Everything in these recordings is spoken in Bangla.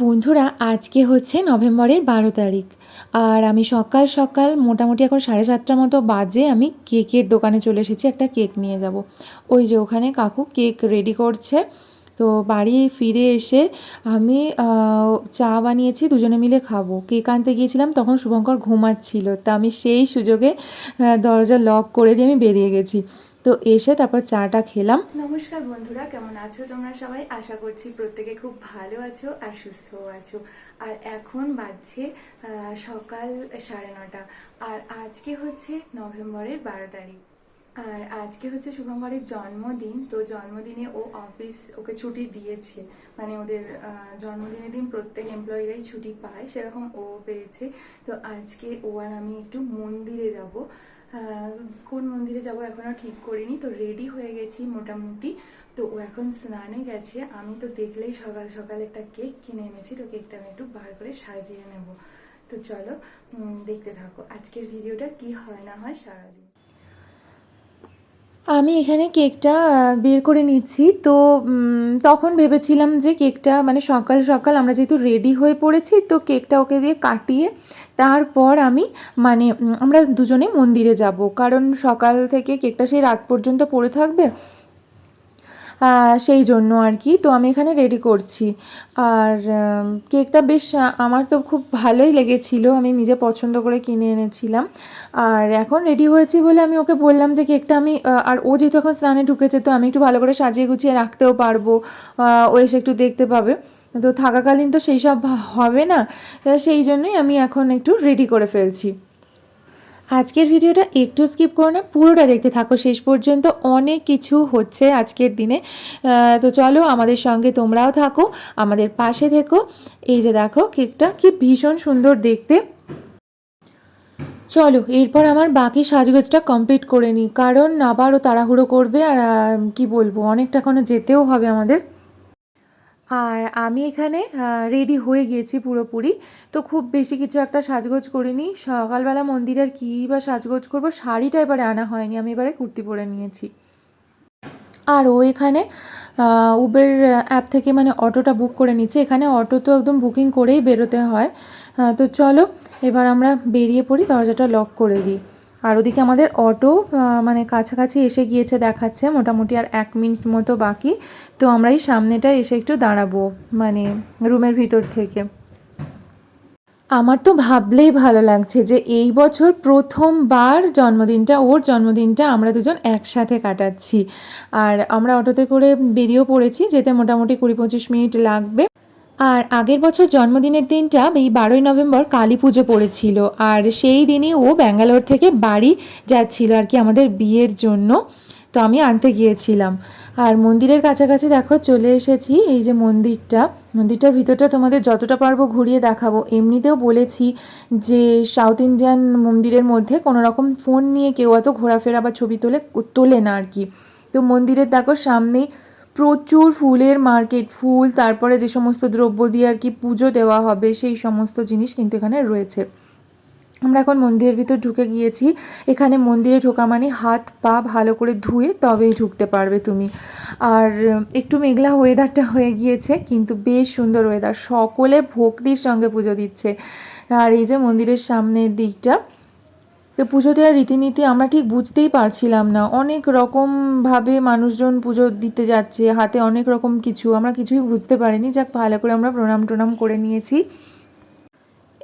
বন্ধুরা, আজকে হচ্ছে নভেম্বরের বারো তারিখ। আর আমি সকাল সকাল মোটামুটি এখন সাড়ে সাতটার মতো বাজে আমি কেকের দোকানে চলে এসেছি, একটা কেক নিয়ে যাব। ওই যে ওখানে কাকু কেক রেডি করছে। তো বাড়ি ফিরে এসে আমি চা বানিয়েছি, দুজনে মিলে খাব। কেক আনতে গিয়েছিলাম, তখন শুভঙ্কর ঘুমাচ্ছিল। তা আমি সেই সুযোগে দরজা লক করে দিয়ে আমি বেরিয়ে গেছি। তো এসে তারপর চাটা খেলাম। নমস্কার বন্ধুরা, কেমন আছো তোমরা সবাই? আশা করছি প্রত্যেকে খুব ভালো আছো আর সুস্থও আছো। আর এখন বাজছে সকাল সাড়ে নটা। আর আজকে হচ্ছে নভেম্বরের বারো তারিখ। আর আজকে হচ্ছে শুভঙ্করের জন্মদিন, তো জন্মদিনে ও অফিস ওকে ছুটি দিয়েছে। মানে ওদের জন্মদিনের দিন প্রত্যেক এমপ্লয়িরাই ছুটি পায়, সেরকম ও পেয়েছে। তো আজকে ও আর আমি একটু মন্দিরে যাব। কোন মন্দিরে যাব এখনও ঠিক করিনি, তো রেডি হয়ে গেছি মোটামুটি। তো ও এখন স্নানে গেছে, আমি তো দেখলেই সকাল সকাল একটা কেক কিনে এনেছি, তো কেকটা আমি একটু বার করে সাজিয়ে নেব। তো চলো দেখতে থাকো আজকের ভিডিওটা কি হয় না হয় সারাদিন। আমি এখানে কেকটা বের করে নিচ্ছি। তো তখন ভেবেছিলাম যে কেকটা মানে সকাল সকাল আমরা যেহেতু রেডি হয়ে পড়েছি, তো কেকটা ওকে দিয়ে কাটিয়ে তারপর আমি মানে আমরা দুজনে মন্দিরে যাব। কারণ সকাল থেকে কেকটা সেই রাত পর্যন্ত পড়ে থাকবে। সেই জন্য আর কি। তো আমি এখানে রেডি করছি। আর কেকটা বেশ আমার তো খুব ভালোই লেগেছিল। আমি নিজে পছন্দ করে কিনে এনেছিলাম। আর এখন রেডি হয়েছি বলে আমি ওকে বললাম যে কেকটা আমি আর ও যেহেতু এখন স্নানে ঢুকেছে, তো আমি একটু ভালো করে সাজিয়ে গুছিয়ে রাখতেও পারব। ও এসে একটু দেখতে পাবে। তো থাকাকালীন তো সেই সব হবে না। সেই জন্যই আমি এখন একটু রেডি করে ফেলছি। আজকের ভিডিওটা একটু স্কিপ করো না, পুরোটা দেখতে থাকো। শেষ পর্যন্ত অনেক কিছু হচ্ছে আজকের দিনে। তো চলো আমাদের সঙ্গে তোমরাও থাকো, আমাদের পাশে থেকো। এই যে দেখো, কেকটা কি ভীষণ সুন্দর দেখতে। চলো, এরপর আমার বাকি সাজগোজটা কমপ্লিট করে নিই, কারণ আবারও তাড়াহুড়ো করবে আর কি বলব, অনেকটা এখনও যেতেও হবে আমাদের। আর আমি এখানে রেডি হয়ে গিয়েছি পুরোপুরি। তো খুব বেশি কিছু একটা সাজগোজ করিনি। সকালবেলা মন্দিরের কী বা সাজগোজ করব শাড়িটা এবারে আনা হয়নি। আমি এবারে কুর্তি পরে নিয়েছি। আর ও এখানে উবের অ্যাপ থেকে মানে অটোটা বুক করে নিচ্ছে। এখানে অটো তো একদম বুকিং করেই বেরোতে হয়। তো চলো, এবার আমরা বেরিয়ে পড়ি, দরজাটা লক করে দিই। আর ওদিকে আমাদের অটো মানে কাছাকাছি এসে গিয়েছে দেখাচ্ছে, মোটামুটি আর এক মিনিট মতো বাকি। তো আমরা এই সামনেটা এসে একটু দাঁড়াবো মানে রুমের ভিতর থেকে। আমার তো ভাবলেই ভালো লাগছে যে এই বছর প্রথমবার জন্মদিনটা, ওর জন্মদিনটা আমরা দুজন একসাথে কাটাচ্ছি। আর আমরা অটোতে করে বেরিয়েও পড়েছি, যেতে মোটামুটি কুড়ি পঁচিশ মিনিট লাগবে। আর আগের বছর জন্মদিনের দিনটা এই বারোই নভেম্বর কালী পুজো পড়েছিল। আর সেই দিনই ও ব্যাঙ্গালোর থেকে বাড়ি যাচ্ছিল আর কি আমাদের বিয়ের জন্য। তো আমি আনতে গিয়েছিলাম। আর মন্দিরের কাছাকাছি দেখো চলে এসেছি এই যে মন্দিরটা। মন্দিরটার ভিতরটা তোমাদের যতটা পারব ঘুরিয়ে দেখাবো। এমনিতেও বলেছি যে সাউথ ইন্ডিয়ান মন্দিরের মধ্যে কোনো রকম ফোন নিয়ে কেউ অত ঘোরাফেরা বা ছবি তোলে তোলে না আর কি। তো মন্দিরের দেখো সামনেই প্রচুর ফুলের মার্কেট ফুল, তারপরে যে সমস্ত দ্রব্য দিয়ে আর কি পুজো দেওয়া হবে, সেই সমস্ত জিনিস কিন্তু এখানে রয়েছে। আমরা এখন মন্দিরের ভিতর ঢুকে গিয়েছি। এখানে মন্দিরে ঢোকা মানে হাত, পা ভালো করে ধুয়ে তবেই ঢুকতে পারবে তুমি। আর একটু মেঘলা ওয়েদারটা হয়ে গিয়েছে, কিন্তু বেশ সুন্দর ওয়েদার সকলে ভক্তির সঙ্গে পুজো দিচ্ছে। আর এই যে মন্দিরের সামনের দিকটা তো পুজো দেওয়ার রীতিনীতি আমরা ঠিক বুঝতেই পারছিলাম না। অনেক রকমভাবে মানুষজন পুজো দিতে যাচ্ছে, হাতে অনেক রকম কিছু। আমরা কিছুই বুঝতে পারিনি। যাক, ভালো করে আমরা প্রণাম টনাম করে নিয়েছি।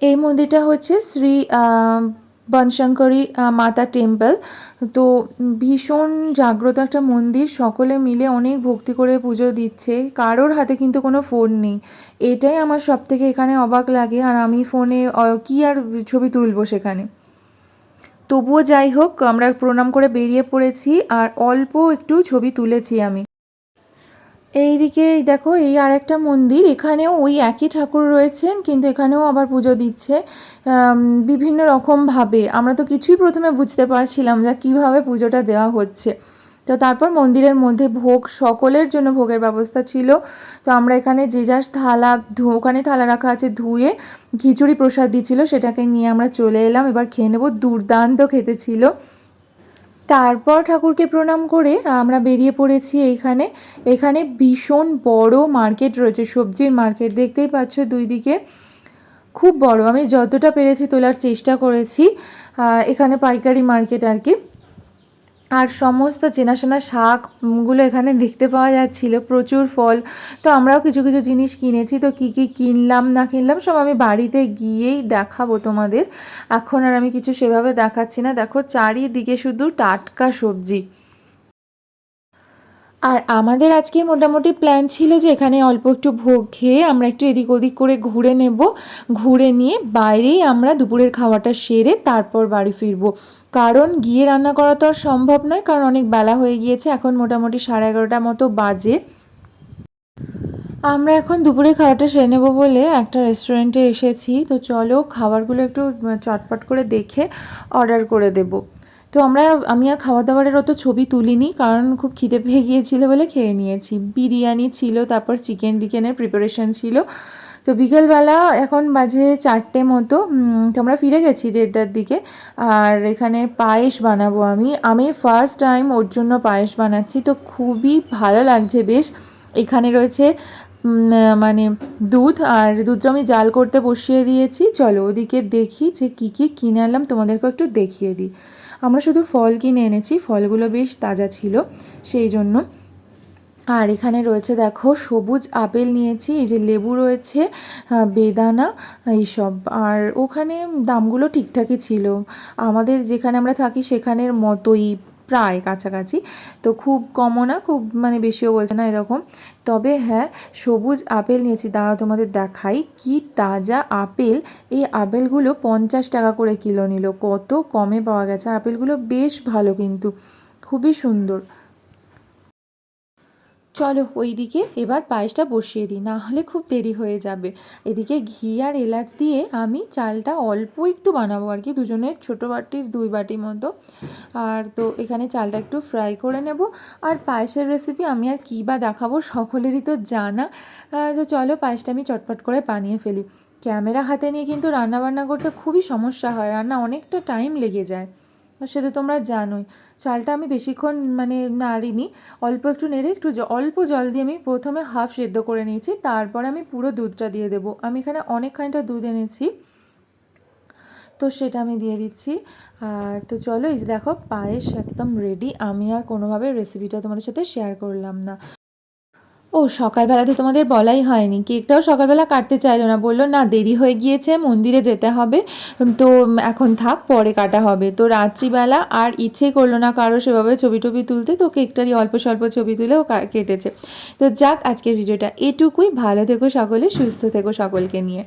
এই মন্দিরটা হচ্ছে শ্রী বনশঙ্করী মাতা টেম্পল। তো ভীষণ জাগ্রত একটা মন্দির। সকলে মিলে অনেক ভক্তি করে পুজো দিচ্ছে। কারোর হাতে কিন্তু কোনো ফোন নেই। এটাই আমার সব থেকে এখানে অবাক লাগে। আর আমি ফোনে কি আর ছবি তুলবো সেখানে? তবুও যাই হোক আমরা প্রণাম করে বেরিয়ে পড়েছি আর অল্প একটু ছবি তুলেছি আমি। এইদিকে এই দেখো, এই আর একটা মন্দির, এখানেও ওই একই ঠাকুর রয়েছেন, কিন্তু এখানেও আবার পুজো দিচ্ছে বিভিন্ন রকমভাবে আমরা তো কিছুই প্রথমে বুঝতে পারছিলাম যে কীভাবে পুজোটা দেওয়া হচ্ছে। তো তারপর মন্দিরের মধ্যে ভোগ সকলের জন্য ভোগের ব্যবস্থা ছিল। তো আমরা এখানে যে যার থালা ওখানে থালা রাখা আছে ধুয়ে খিচুড়ি প্রসাদ দিচ্ছিল, সেটাকে নিয়ে আমরা চলে এলাম। এবার খেয়ে নেব, দুর্দান্ত খেতে ছিল। তারপর ঠাকুরকে প্রণাম করে আমরা বেরিয়ে পড়েছি এইখানে এখানে ভীষণ বড় মার্কেট রয়েছে, সবজির মার্কেট দেখতেই পাচ্ছ দুই দিকে খুব বড়, আমি যতটা পেরেছি তোলার চেষ্টা করেছি। এখানে পাইকারি মার্কেট আর কি। আর সমস্ত চেনাশোনা শাকগুলো এখানে দেখতে পাওয়া যাচ্ছিল, প্রচুর ফল। তো আমরাও কিছু কিছু জিনিস কিনেছি, তো কি কি কিনলাম, না কিনলাম, সব আমি বাড়িতে গিয়েই দেখাবো তোমাদের। এখন আর আমি কিছু সেভাবে দেখাচ্ছি না। দেখো, চারিদিকে শুধু টাটকা সবজি। আর আমাদের আজকে মোটামুটি প্ল্যান ছিল যে এখানে অল্প একটু ভোগ খেয়ে আমরা একটু এদিক ওদিক করে ঘুরে নেব। ঘুরে নিয়ে বাইরেই আমরা দুপুরের খাওয়াটা সেরে তারপর বাড়ি ফিরবো। কারণ গিয়ে রান্না করা তো আর সম্ভব নয়, কারণ অনেক বেলা হয়ে গিয়েছে, এখন মোটামুটি সাড়ে এগারোটা মতো বাজে। আমরা এখন দুপুরে খাওয়াটা সেরে নেব বলে একটা রেস্টুরেন্টে এসেছি। তো চলো খাবারগুলো একটু চটপট করে দেখে অর্ডার করে দেব। তো আমরা, আমি আর খাওয়া দাওয়ারের অত ছবি তুলিনি কারণ খুব খিদে পেয়ে গিয়েছিল বলে খেয়ে নিয়েছি। বিরিয়ানি ছিল, তারপর চিকেন টিকেনের প্রিপারেশন ছিল। তো বিকেলবেলা এখন বাজে চারটে মতো তো আমরা ফিরে গেছি দেড়টার দিকে। আর এখানে পায়েস বানাবো আমি। আমি ফার্স্ট টাইম ওর জন্য পায়েস বানাচ্ছি, তো খুবই ভালো লাগছে বেশ। এখানে রয়েছে মানে দুধ আর দুধটা আমি জাল করতে বসিয়ে দিয়েছি। চলো ওদিকে দেখি যে কী কী কিনে আনলাম তোমাদেরকে একটু দেখিয়ে দিই। আমরা শুধু ফল কিনে এনেছি, ফলগুলো বেশ তাজা ছিল, সেই জন্য। আর এখানে রয়েছে, দেখো, সবুজ আপেল নিয়েছি, এই যে লেবু রয়েছে বেদানা এইসব আর ওখানে দামগুলো ঠিকঠাকই ছিল। আমাদের যেখানে আমরা থাকি, সেখানের মতোই প্রায় কাছাকাছি। তো খুব কমও না, খুব মানে বেশিও বলছে না এরকম। তবে হ্যাঁ সবুজ আপেল নিয়েছি। দাঁড়া তোমাদের দেখাই। কি তাজা আপেল। এই আপেলগুলো পঞ্চাশ টাকা করে কিলো নিল। কত কমে পাওয়া গেছে। আপেলগুলো বেশ ভালো কিন্তু। খুবই সুন্দর। চলো ওইদিকে এবার পায়েসটা বসিয়ে দিই, না হলে খুব দেরি হয়ে যাবে। এদিকে ঘি আর এলাচ দিয়ে আমি চালটা অল্প একটু বানাবো আর কি, দুজনের ছোটো বাটির দুই বাটি মতো। আর তো এখানে চালটা একটু ফ্রাই করে নেব। আর পায়েসের রেসিপি আমি আর কী বা দেখাবো সকলেরই তো জানা। তো চলো পায়েসটা আমি চটপট করে বানিয়ে ফেলি। ক্যামেরা হাতে নিয়ে কিন্তু রান্না বান্না করতে খুবই সমস্যা হয়, রান্না অনেকটা টাইম লেগে যায়। আর সেটা তোমরা জানোই। চালটা আমি বেশিক্ষণ মানে নাড়িনি, অল্প একটু নেড়ে একটু অল্প জল দিয়ে আমি প্রথমে হাফ সেদ্ধ করে নিয়েছি, তারপরে আমি পুরো দুধটা দিয়ে দেবো। আমি এখানে অনেকখানিটা দুধ এনেছি, তো সেটা আমি দিয়ে দিচ্ছি। আর তো চলো এই দেখো, পায়েস একদম রেডি আমি আর কোনোভাবে রেসিপিটা তোমাদের সাথে শেয়ার করলাম না। ও সকালবেলা তো তোমাদের বলাই হয়নি। কেকটাও সকালবেলা কাটতে চাইলো না। বলল, না, দেরি হয়ে গিয়েছে, মন্দিরে যেতে হবে। তো এখন থাক, পরে কাটা হবে। তো রাত্রিবেলা আর ইচ্ছে করল না কারও সেভাবে ছবি টবি তুলতে। তো কেকটারই অল্প স্বল্প ছবি তুলেও কেটেছে। তো যাক, আজকের ভিডিওটা এটুকুই। ভালো থেকো সকলে, সুস্থ থেকো সকলকে নিয়ে।